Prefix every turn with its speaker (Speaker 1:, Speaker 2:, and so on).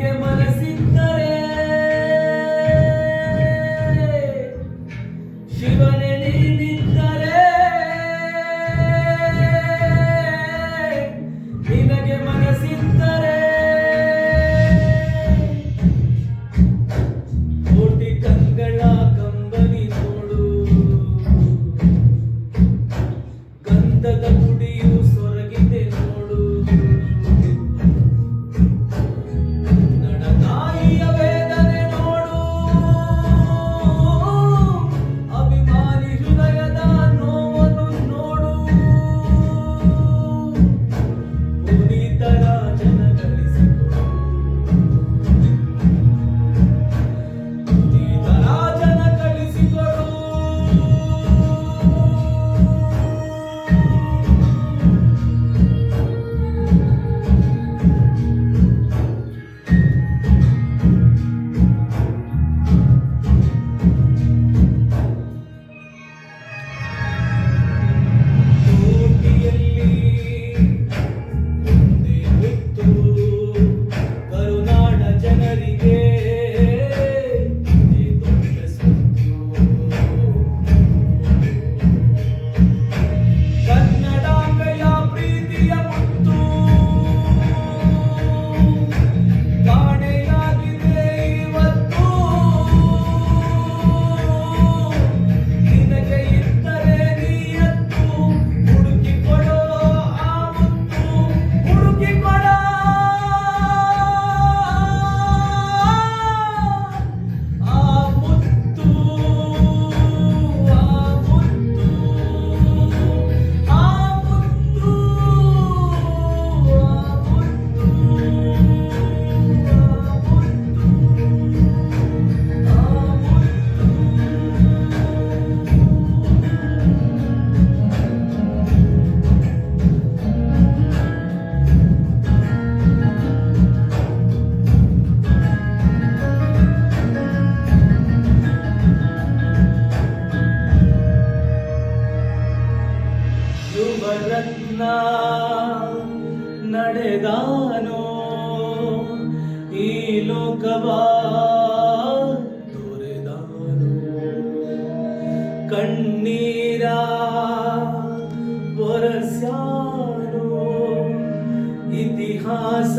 Speaker 1: के बरसी करे। ಪಡೆದಾನೋ ಈ ಲೋಕವ ದೊರೆದಾನೋ ಕಣ್ಣೀರ ಒರಸ್ಯಾನೋ? ಇತಿಹಾಸ